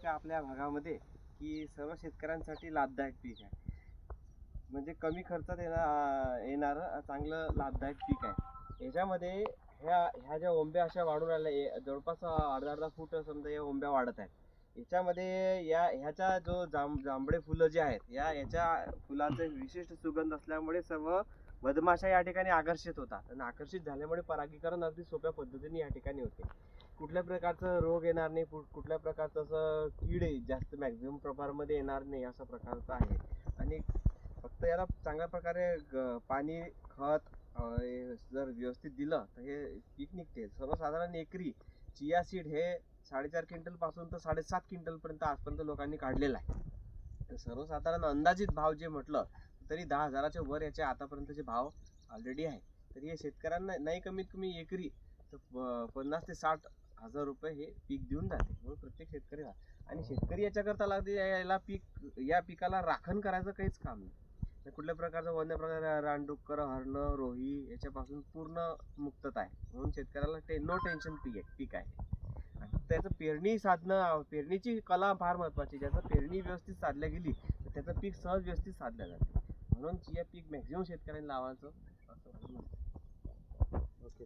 पीक आहे आपल्या भागामध्ये की सर्व शेतकऱ्यांसाठी लाभदायक पीक आहे? म्हणजे कमी खर्चात येणार येणारं चांगलं लाभदायक पीक आहे. याच्यामध्ये ह्या ह्या ज्या ओंब्या अशा वाढून राहिल्या जवळपास अर्धा अर्धा फूट समजा या ओंब्या वाढत आहेत. याच्यामध्ये या ह्याच्या जो जांब जांभळे फुलं जे आहेत या याच्या फुलाचे विशिष्ट सुगंध असल्यामुळे सर्व मधमाशा या ठिकाणी आकर्षित होतात. आणि आकर्षित झाल्यामुळे परागीकरण अगदी सोप्या पद्धतीने या ठिकाणी होते. कुठल्या प्रकारचं रोग येणार नाही कुठ- कुठल्या प्रकारचं असं कीड आहे, जास्त मॅक्झिमम प्रमाणामध्ये येणार नाही असा प्रकारचं आहे. आणि फक्त याला चांगल्या प्रकारे ग- पाणी खत अं, हे जर व्यवस्थित दिलं तर हे पीक निघते. सर्वसाधारण एकरी चिया सीड हे साडेचार क्विंटलपासून तर साडेसात क्विंटल पर्यंत आजपर्यंत लोकांनी काढलेलं आहे. तर सर्वसाधारण अंदाजित भाव जे म्हटलं तरी दहा हजाराच्या वर याचे आतापर्यंतचे भाव ऑलरेडी आहे. तरी हे शेतकऱ्यांना नाही कमीत कमी एकरी तर प- पन्नास ते साठ हजार रुपये हे पीक देऊन जाते. म्हणून प्रत्येक शेतकरी आणि शेतकरी याच्याकरता लागते याला पीक या पिकाला राखण करायचं काहीच काम नाही. तर कुठल्या प्रकारचं वन्य प्रकार रानडुक्कर हरणं रोही याच्यापासून पूर्ण मुक्तता आहे. म्हणून शेतकऱ्याला ते नो टेन्शन पीक आहे. पीक आहे त्याचं पेरणी साधणं पेरणीची कला फार महत्वाची ज्याचं पेरणी व्यवस्थित साधल्या गेली तर त्याचं पीक सहज व्यवस्थित साधलं जाते. म्हणून या पीक मॅक्झिमम शेतकऱ्यांनी लावायचं असं ओके.